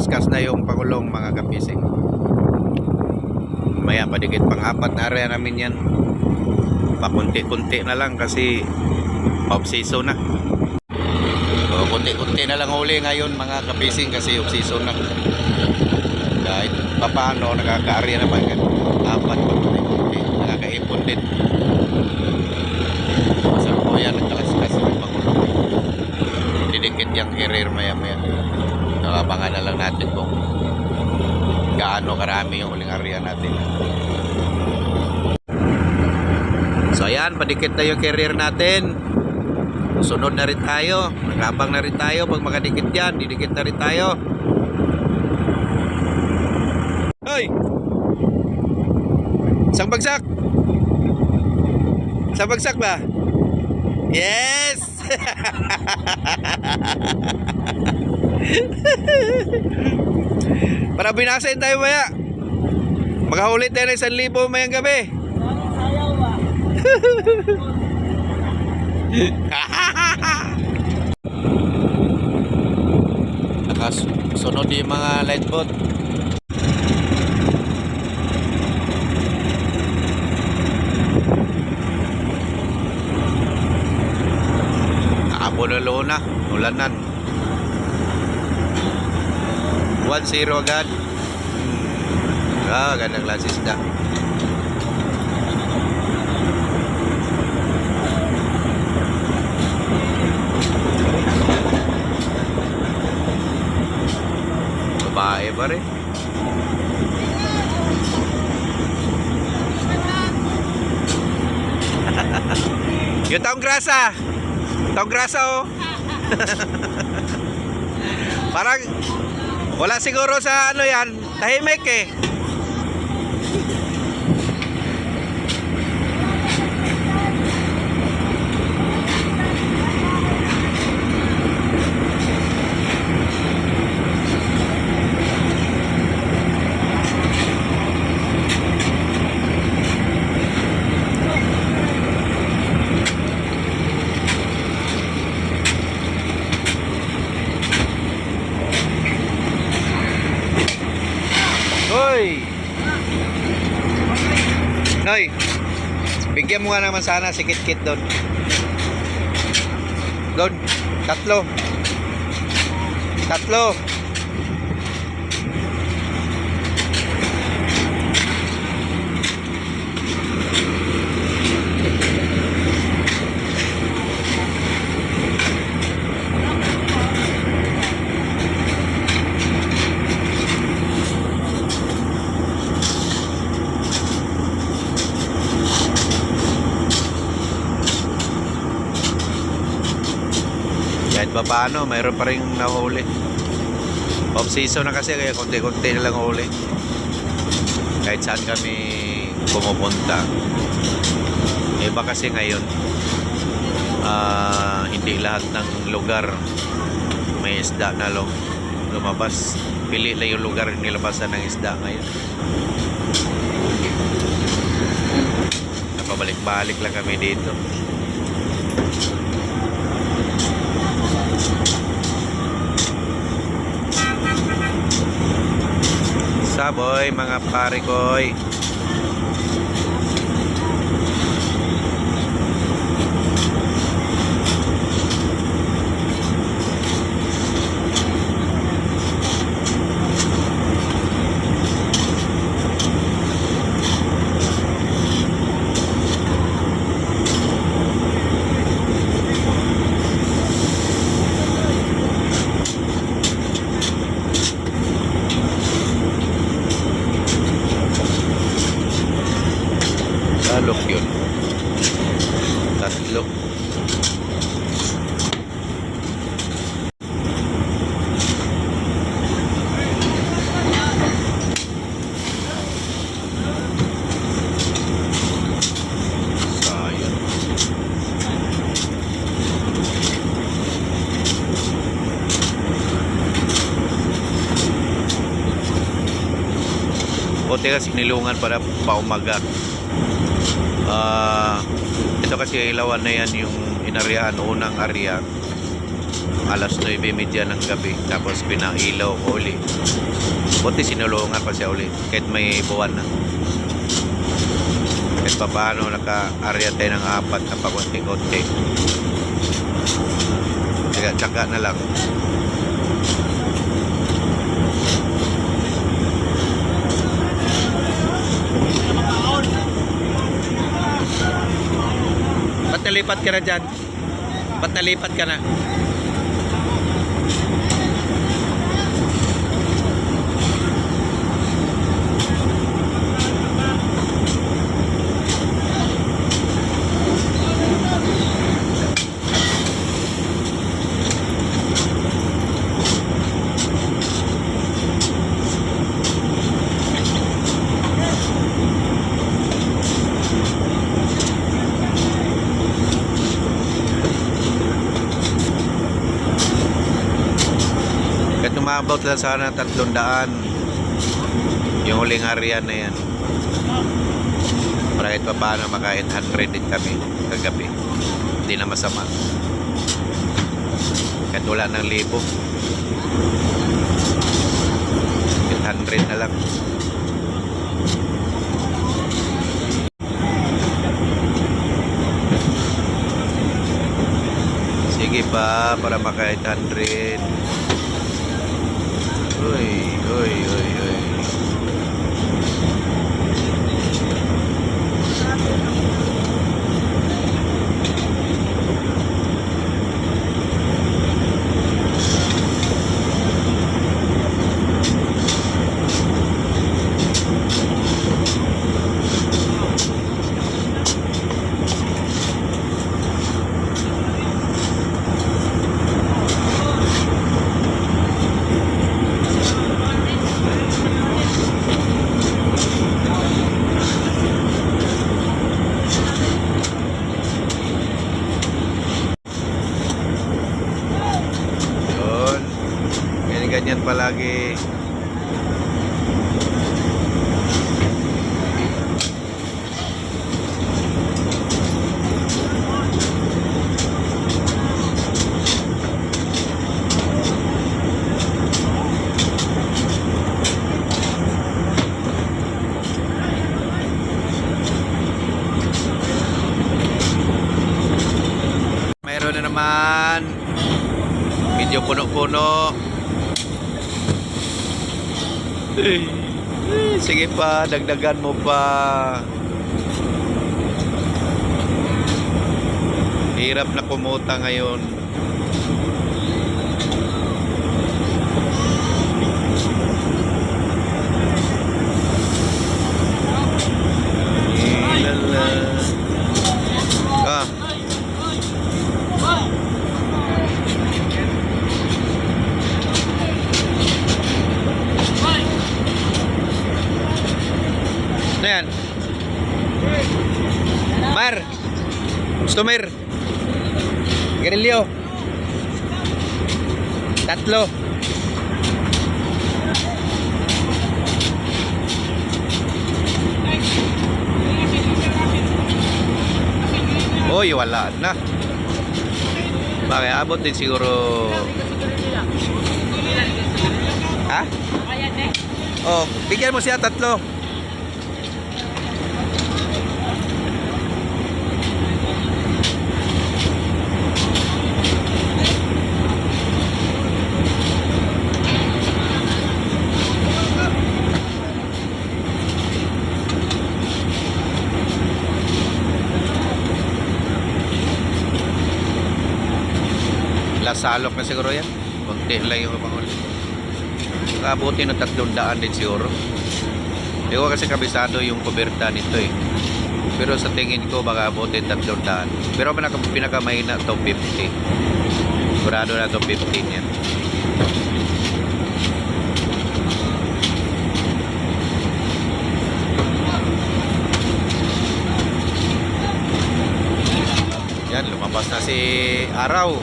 nakalaskas na yung pangulong mga kapising. Maya padikit pang apat na area namin yan. Pakunti-kunti na lang kasi off season na. So, kunti-kunti na lang huli ngayon mga kapising kasi off season na. Kahit papaano nakaka-area naman. Apat pakunti-kunti. Nakakaipon din. Sa po yan nagkalaskas yung pangulong. Didikit yung career maya maya. Nakabangan na lang natin kung gaano karami yung uling area natin. So ayan, padikit na yung career natin. Sunod na rin tayo. Nagabang na rin tayo. Pag makadikit yan, didikit na rin tayo. Hoy! Isang bagsak! Isang bagsak ba? Yes! Para binasin tayo maya. Makahuli tayo ng 1,000 mayang gabi. Nakasunod yung mga light boat. Nakapulalo na. Ulanan. 1-0 agad. Ah, gandang klase isda. Babae pa rin. Yung taong grasa. Taong grasa oh. Parang wala siguro sa ano yan, tahimik eh. Hoy! Noy! Bigyan mo nga naman sana si Kit Kit doon. Doon. Tatlo. Tatlo. Paano, mayroon pa rin nahuli. Off season na kasi kaya konti-konti na lang huli. Kahit saan kami pumupunta. Iba kasi ngayon, ah, hindi lahat ng lugar may isda na lo lumabas. Pili lang yung lugar yung nilabasan ng isda ngayon. Napabalik-balik lang kami dito. Saboy, mga pare koy. Salok yun. Tatlo. Sayang. Buti kasi nilungan para paumaga. Ah, ito kasi ilawan na yan yung inarihan, unang area. alas 9.30 ng gabi. Tapos pinailaw ko uli. Buti sinulungan pa siya uli. Kahit may buwan na. Kahit pa paano naka-area tayo ng apat na pakunti-kunti. Tsaga-tsaga na lang. Ba't nalipat ka na dyan? Ba't nalipat ka na? Umabot lang sana tatlong daan. Yung huling harian na yan. Para kahit pa paano maka 800 din kami kagabi. Hindi na masama. Kahit wala ng libo. 800 na lang. Sige pa, para maka 800. Uy, uy, uy, uy. Yun. Ganyan ganyan palagi. Mayroon na naman medyo puno-puno. Eh, eh, Sige pa, dagdagan mo pa. Hirap na kumuta ngayon. Ilala. Ah, ano yan? Mar! Gusto mer? Garilyo. Tatlo. Uy, wala na. Bakit abot din siguro. Ha? Oh, bigyan mo siya tatlo. Lasalok na siguro yan. Kunti lang yung pangulo. Kabuti ng tatlong daan din siguro. Hindi ko kasi kabisado yung kuberta nito eh. Pero sa tingin ko baka abutin tatlong daan. Pero pinaka, pinakamahina to 50. Sigurado na to 15 yan. Yan, lumabas na si Araw.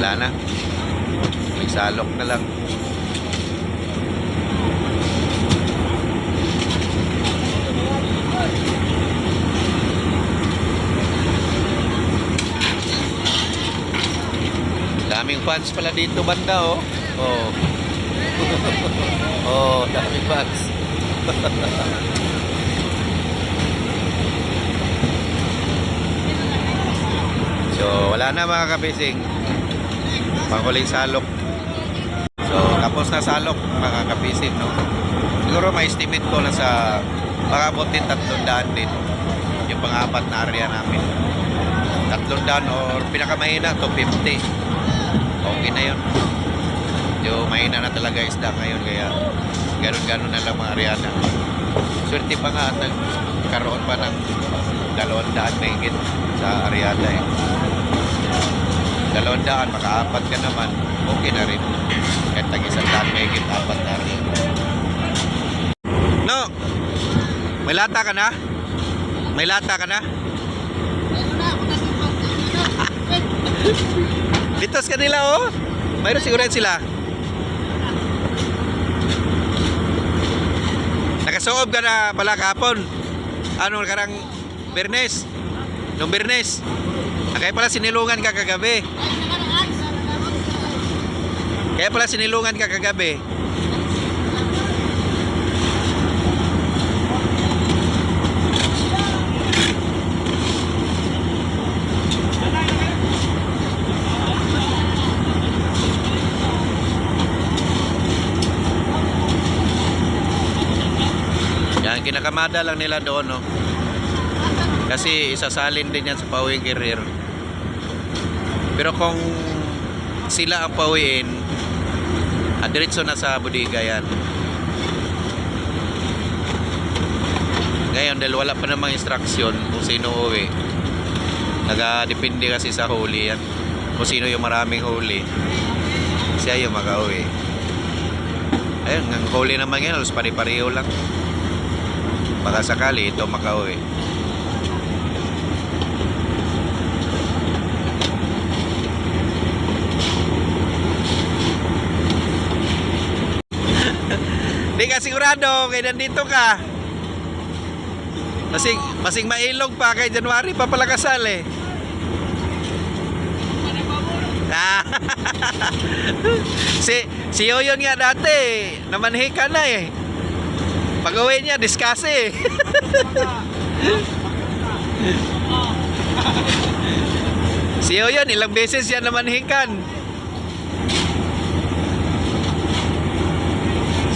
Wala na. May salok na lang. Daming fans pala dito banda oh. Oh. oh, daming fans. so, wala na mga kabising. Panghuling salok. So, tapos na salok mga no? Siguro may estimate ko na sa baka abutin tatlong daan din yung pang-apat na area namin. Tatlong daan or pinakamahina, 250. Okay na yun. Yung mahina na talaga isda ngayon kaya ganun-ganun na lang mga Ariana. Swerte pa nga at nagkaroon pa ng dalawang daan mahigit sa Ariana eh. Dalawang daan, makaapat ka naman, okay na rin. Kahit tag isang daan mahigit, apat na rin. No! May lata ka na? May lata ka na? Litos ka nila oh. Mayroon siguro sila. Nakasuob ka na pala kahapon. Ano karang Bernes? Nung Bernes. Kaya pala sinilungan ka kagabi. Kaya pala sinilungan ka kagabi. Yan, kinakamada lang nila doon, no? Kasi isasalin din yan sa pauwing career. Pero kung sila ang pauwiin, ah, diretso na sa bodega yan. Ngayon, dahil wala pa namang instruction kung sino uwi, nagadepende kasi sa huli yan. Kung sino yung maraming huli, siya yung makauwi. Ayun, ang huli naman yan, halos pari-pareho lang. Baka sakali ito makauwi. Di ka sigurado kay nandito ka. Masing, masing mailog pa kay January pa pala kasal eh. Ah. si si Yoyon nga dati namanhi ka na eh. Pag uwi niya, diskase eh. si Yoyon, ilang beses yan namanhikan.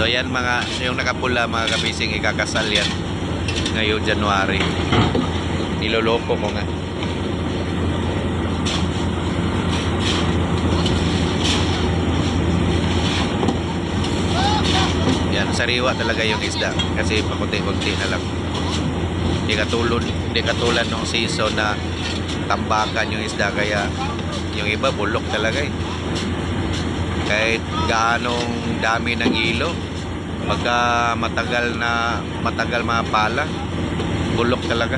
So yan mga, yung nakapula mga kabising ikakasal yan. Ngayong January. Niloloko ko nga. Yan, sariwa talaga yung isda. Kasi pakunti-kunti na lang. Hindi katulad, hindi katulad ng season na tambakan yung isda. Kaya yung iba bulok talaga eh. Kahit gaanong dami ng ilo, pagka matagal na matagal mga pala, bulok talaga.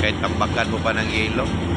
Kahit tambakan mo pa ng ilo.